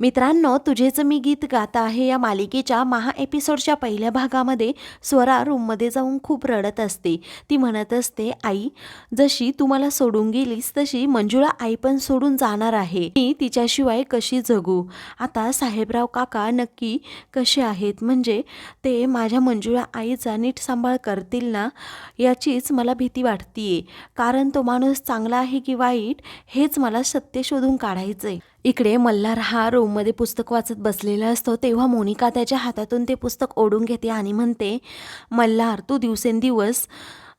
मित्रांनो तुझेच मी गीत गात आहे या मालिकेच्या महा एपिसोडच्या पहिल्या भागामध्ये स्वरा रूममध्ये जाऊन खूप रडत असते. ती म्हणत असते आई जशी तू मला सोडून गेलीस तशी मंजुळा आई पण सोडून जाणार आहे. मी तिच्याशिवाय कशी जगू? आता साहेबराव काका नक्की कसे आहेत? म्हणजे ते माझ्या मंजुळा आईचा नीट सांभाळ करतील ना याचीच मला भीती वाटतीये. कारण तो माणूस चांगला आहे की वाईट हेच मला सत्य शोधून काढायचं आहे इकडे मल्हार हा रूममध्ये पुस्तक वाचत बसलेला असतो. तेव्हा मोनिका त्याच्या हातातून ते पुस्तक ओढून घेते आणि म्हणते मल्हार तू दिवसेंदिवस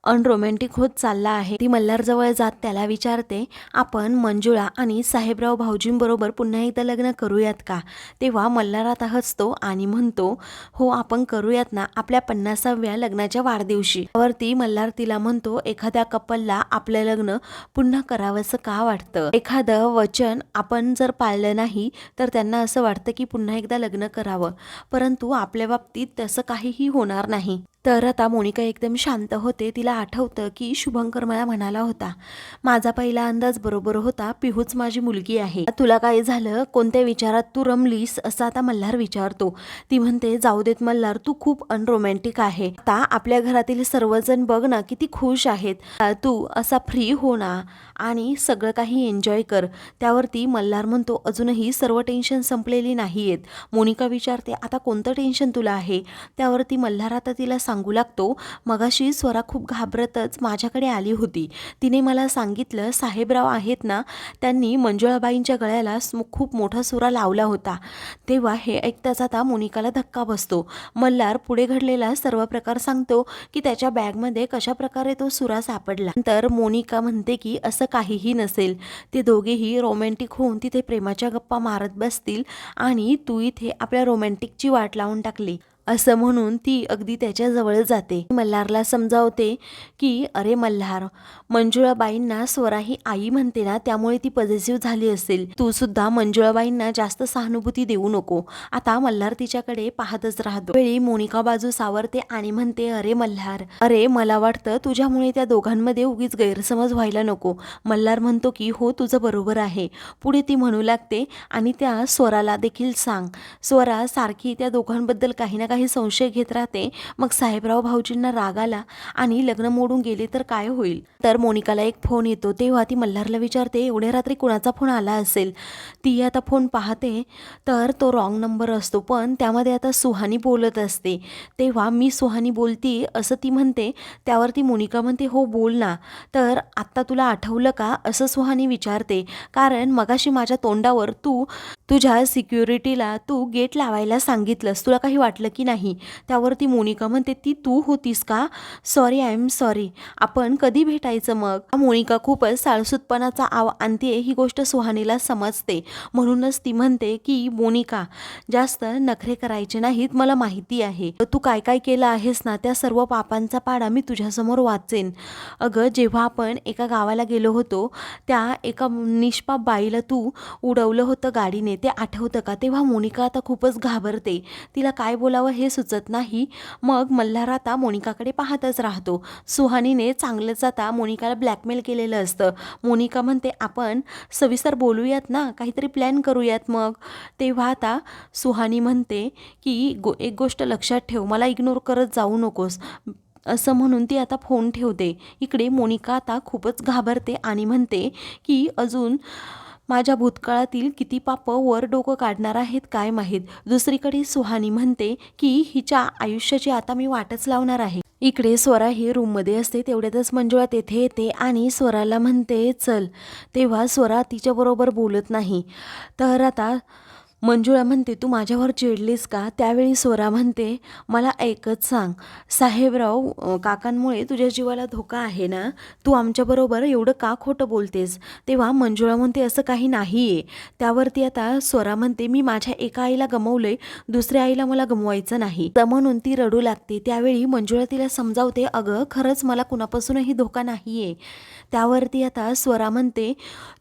अनरोमॅन्टिक होत चालला आहे. ती मल्हारजवळ जात त्याला विचारते आपण मंजुळा आणि साहेबराव भाऊजींबरोबर पुन्हा एकदा लग्न करूयात का? तेव्हा मल्हार आता हसतो आणि म्हणतो हो आपण करूयात ना आपल्या पन्नासाव्या लग्नाच्या वाढदिवशी. वरती मल्हार तिला म्हणतो एखाद्या कपलला आपलं लग्न पुन्हा करावंसं का वाटतं? एखादं वचन आपण जर पाळलं नाही तर त्यांना असं वाटतं की पुन्हा एकदा लग्न करावं. परंतु आपल्या बाबतीत तसं काहीही होणार नाही. तर आता मोनिका एकदम शांत होते. तिला आठवतं की शुभंकर मला म्हणाला होता माझा पहिला अंदाज बरोबर होता पिहूच माझी मुलगी आहे. तुला काय झालं? कोणत्या विचारात तू रमलीस असं आता मल्हार विचारतो. ती म्हणते जाऊ देत मल्हार तू खूप अनरोमॅन्टिक आहे. आता आपल्या घरातील सर्वजण बघ ना किती खुश आहेत. तू असा फ्री हो ना आणि सगळं काही एन्जॉय कर. त्यावरती मल्हार म्हणतो अजूनही सर्व टेन्शन संपलेली नाही आहेत मोनिका विचारते आता कोणतं टेन्शन तुला आहे? त्यावरती मल्हार आता तिला सांगू लागतो. मगाशी स्वरा खूप घाबरतच माझ्याकडे आली होती. तिने मला सांगितलं साहेबराव आहेत ना त्यांनी मंजुळाबाईंच्या गळ्याला खूप मोठा सुरा लावला होता. तेव्हा हे ऐकताच आता मोनिकाला धक्का बसतो. मल्हार पुढे घडलेला सर्व प्रकार सांगतो की त्याच्या बॅगमध्ये कशा प्रकारे तो सुरा सापडला. नंतर मोनिका म्हणते की असं काहीही नसेल. ते दोघेही रोमॅन्टिक होऊन तिथे प्रेमाच्या गप्पा मारत बसतील आणि तू इथे आपल्या रोमॅन्टिकची वाट लावून टाकली. असं म्हणून ती अगदी त्याच्याजवळ जाते. मल्हारला समजावते की अरे मल्हार मंजुळाबाईंना स्वरा ही आई म्हणते ना त्यामुळे ती पॉझिटिव्ह झाली असेल. तू सुद्धा मंजुळाबाईंना जास्त सहानुभूती देऊ नको. आता मल्हार तिच्याकडे पाहतच राहतो. वेळी मोनिका बाजू सावरते आणि म्हणते अरे मल्हार अरे मला वाटतं तुझ्यामुळे त्या दोघांमध्ये उगीच गैरसमज व्हायला नको. मल्हार म्हणतो की हो तुझं बरोबर आहे. पुढे ती म्हणू लागते आणि त्या स्वराला देखील सांग. स्वरा सारखी त्या दोघांबद्दल काही ना काही संशय घेत राहते. मग साहेबराव भाऊजींना राग आला आणि लग्न मोडून गेले तर काय होईल? तर मोनिकाला एक फोन येतो. तेव्हा ती मल्हारला विचारते एवढ्या रात्री कुणाचा फोन आला असेल? ती आता फोन पाहते तर तो रॉंग नंबर असतो. पण त्यामध्ये आता सुहानी बोलत असते. तेव्हा मी सुहानी बोलती असं ती म्हणते. त्यावरती मोनिका म्हणते हो बोल ना. तर आत्ता तुला आठवलं का? असं सुहानी विचारते. कारण मगाशी माझ्या तोंडावर तू तुझ्या सिक्युरिटीला तू गेट लावायला सांगितलंस. तुला काही वाटलं की की नाही? त्यावरती मोनिका म्हणते ती तू होतीस का? सॉरी आय एम सॉरी आपण कधी भेटायचं मग? मोनिका खूपच साळसूतपणाचा आव आणते ही गोष्ट सुहानीला समजते. म्हणूनच ती म्हणते की मोनिका जास्त नखरे करायचे नाहीत मला माहिती आहे. तू काय काय केलं आहेस ना त्या सर्व पापांचा पाडा मी तुझ्यासमोर वाचेन. अगं जेव्हा आपण एका गावाला गेलो होतो त्या एका निष्पाप बाईला तू उडवलं होतं गाडीने ते आठवतं का? तेव्हा मोनिका आता खूपच घाबरते. तिला काय बोलावं हे सुचत नाही. मग मल्हार आता मोनिकाकडे पाहतच राहतो. सुहानीने चांगलंच आता मोनिकाला ब्लॅकमेल केलेलं असतं. मोनिका म्हणते आपण सविस्तर बोलूयात ना काहीतरी प्लॅन करूयात मग. तेव्हा आता सुहानी म्हणते की गो एक गोष्ट लक्षात ठेव मला इग्नोर करत जाऊ नकोस. असं म्हणून ती आता फोन ठेवते. इकडे मोनिका आता खूपच घाबरते आणि म्हणते की अजून माझ्या भूतकाळातील किती पापं वर डोकं काढणार आहेत काय माहीत? दुसरीकडे सुहानी म्हणते की हिच्या आयुष्याची आता मी वाटच लावणार आहे. इकडे स्वरा ही रूममध्ये असते तेवढ्यातच मंजुळा तेथे येते आणि स्वराला म्हणते चल. तेव्हा स्वरा तिच्याबरोबर बोलत नाही. तर आता मंजुळा म्हणते तू माझ्यावर चिडलीस का? त्यावेळी स्वरा म्हणते मला एकच सांग साहेबराव काकांमुळे तुझ्या जीवाला धोका आहे ना? तू आमच्याबरोबर एवढं का खोटं बोलतेस? तेव्हा मंजुळा म्हणते असं काही नाही आहे त्यावरती आता स्वरा म्हणते मी माझ्या एका आईला गमवलंय दुसऱ्या आईला मला गमवायचं नाही. तर म्हणून ती रडू लागते. त्यावेळी मंजुळा तिला समजावते अगं खरंच मला कुणापासूनही धोका नाही आहे त्यावरती आता स्वरा म्हणते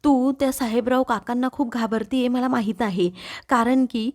तू त्या साहेबराव काकांना खूप घाबरतीये मला माहीत आहे. कारण की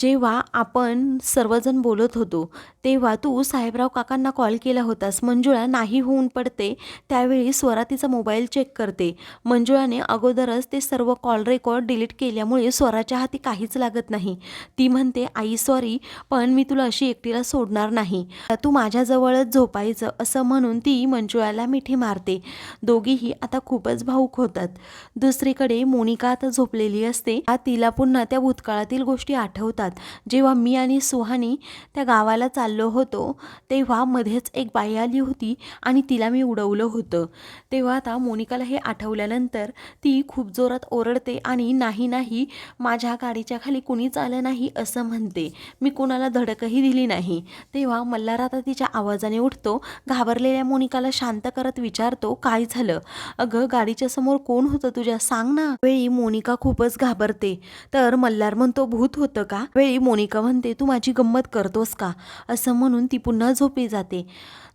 जेव्हा आपण सर्वजण बोलत होतो तेव्हा तू साहेबराव काकांना कॉल केला होतास. मंजुळा नाही होऊन पडते त्यावेळी स्वरा तिचा मोबाईल चेक करते. मंजुळाने अगोदरच ते सर्व कॉल रेकॉर्ड डिलीट केल्यामुळे स्वराच्या हाती काहीच लागत नाही. ती म्हणते आई सॉरी पण मी तुला अशी एकटीला सोडणार नाही. तू माझ्याजवळच झोपायचं असं म्हणून ती मंजुळाला मिठी मारते. दोघीही आता खूपच भाऊक होतात. दुसरीकडे मोनिका आता झोपलेली असते. आ तिला पुन्हा त्या भूतकाळातील गोष्टी आठवतात. जेव्हा मी आणि सुहानी त्या गावाला चाललो होतो तेव्हा मध्येच एक बाई आली होती आणि तिला मी उडवलं होतं. तेव्हा आता मोनिकाला हे आठवल्यानंतर ती खूप जोरात ओरडते आणि नाही नाही माझ्या गाडीच्या खाली कुणीच आलं नाही असं म्हणते. मी कोणाला धडकही दिली नाही. तेव्हा मल्हार आता तिच्या आवाजाने उठतो घाबरलेल्या मोनिकाला शांत करत विचारतो काय झालं? अगं गाडीच्या समोर कोण होतं तुझ्या? सांग ना. वेळी मोनिका खूपच घाबरते. तर मल्हार म्हणतो भूत होतं का? वेळी मोनिका म्हणते तू माझी गंमत करतोस का? असं म्हणून ती पुन्हा झोपी जाते.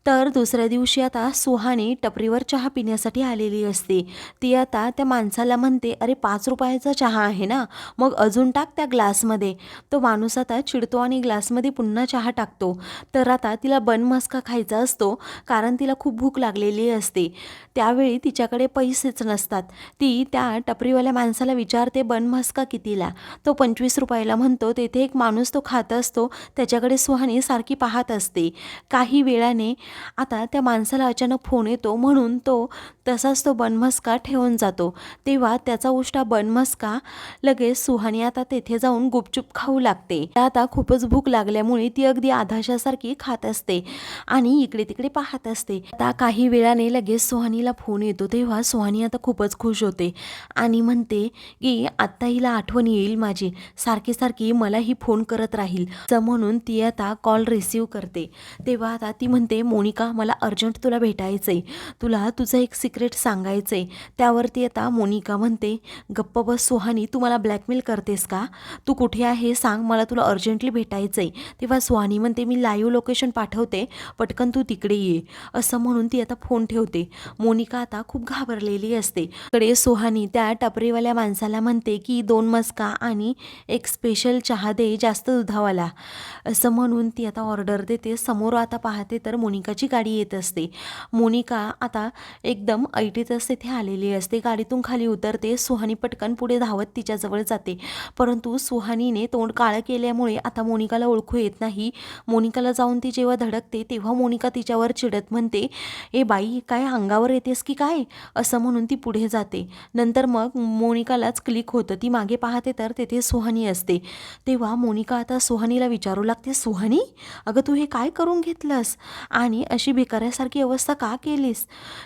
तर दुसऱ्या दिवशी आता सुहानी टपरीवर चहा पिण्यासाठी आलेली असते. ती आता त्या माणसाला म्हणते अरे पाच रुपयाचा चहा आहे ना? मग अजून टाक त्या ग्लासमध्ये. तो माणूस आता चिडतो आणि ग्लासमध्ये पुन्हा चहा टाकतो. तर आता तिला बन मस्का खायचा असतो कारण तिला खूप भूक लागलेली असते. त्यावेळी तिच्याकडे पैसेच नसतात. ती त्या टपरीवाल्या माणसाला विचारते बन मस्का कितीला? तो पंचवीस रुपयाला म्हणतो तेथे एक माणूस तो खात असतो. त्याच्याकडे सुहानी सारखी पाहत असते. काही वेळाने आता त्या माणसाला अचानक फोन येतो म्हणून तो तसाच तो बनमस्का ठेवून जातो. तेव्हा त्याचा उष्टा बनमस्का लगेच सुहानी आता तेथे जाऊन गुपचूप खाऊ लागते. आता खूपच भूक लागल्यामुळे ती अगदी आधाशासारखी खात असते आणि इकडे तिकडे पाहत असते. आता काही वेळाने लगेच सुहानीला फोन येतो. तेव्हा सुहानी आता खूपच खुश होते आणि म्हणते की आत्ता हिला आठवण येईल माझी. सारखी सारखी मला ही फोन करत राहील. तर म्हणून ती आता कॉल रिसीव करते. तेव्हा आता ती म्हणते मोनिका मला अर्जंट तुला भेटायचंय. तुला तुझं एक सिक्रेट रेट सांगायचं. आहे त्यावरती आता मोनिका म्हणते गप्प बस सुहानी तू मला ब्लॅकमेल करतेस का? तू कुठे आहे? सांग मला तुला अर्जंटली भेटायचं आहे तेव्हा सुहानी म्हणते मी लाईव्ह लोकेशन पाठवते पटकन तू तिकडे ये. असं म्हणून ती आता फोन ठेवते. मोनिका आता खूप घाबरलेली असते. कडे सुहानी त्या टपरीवाल्या माणसाला म्हणते की दोन मस्का आणि एक स्पेशल चहा दे जास्त दुधावाला. असं म्हणून ती आता ऑर्डर देते. समोर आता पाहते तर मोनिकाची गाडी येत असते. मोनिका आता एकदम ऐटीतच तिथे आलेली असते. गाडीतून खाली उतरते. सुहानी पटकन पुढे धावत तिच्याजवळ जाते. परंतु सुहानीने तोंड काळं केल्यामुळे आता मोनिकाला ओळखू येत नाही. मोनिकाला जाऊन ती जेव्हा धडकते तेव्हा मोनिका तिच्यावर चिडत म्हणते ए बाई काय अंगावर येतेस की काय? असं म्हणून ती पुढे जाते. नंतर मग मोनिकालाच क्लिक होतं. ती मागे पाहते तर तेथे सुहानी असते. तेव्हा मोनिका आता सुहानीला विचारू लागते सुहानी अगं तू हे काय करून घेतलंस? आणि अशी भिकाऱ्यासारखी अवस्था का केलीस?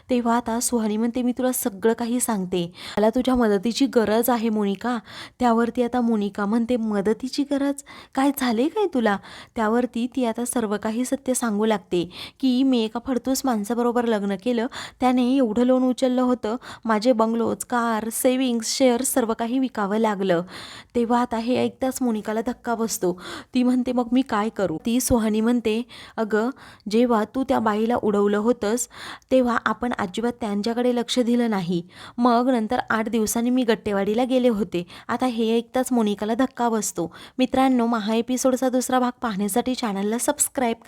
तेव्हा आता सुहानी म्हणते मी तुला सगळं काही सांगते. मला तुझ्या मदतीची गरज आहे मोनिका. त्यावरती आता मोनिका म्हणते मदतीची गरज? काय झाले काय तुला? त्यावरती ती आता सर्व काही सत्य सांगू लागते की मी एका फडतूस माणसाबरोबर लग्न केलं. त्याने एवढं लोन उचललं होतं. माझे बंगलोज कार सेविंग्स शेअर्स सर्व काही विकावं लागलं. तेव्हा आता हे ऐकताच मोनिकाला धक्का बसतो. ती म्हणते मग मी काय करू? ती सुहानी म्हणते अगं जेव्हा तू त्या बाईला उडवलं होतंस तेव्हा आपण अजिबात त्यांच्याकडे लक्ष दिलं नाही. मग नंतर आठ दिवसांनी मी गट्टेवाडीला गेले होते. आता हे ऐकताच मोनिकाला धक्का बसतो. मित्रांनो महा एपिसोडचा दुसरा भाग पाहण्यासाठी चॅनलला सबस्क्राईब करा.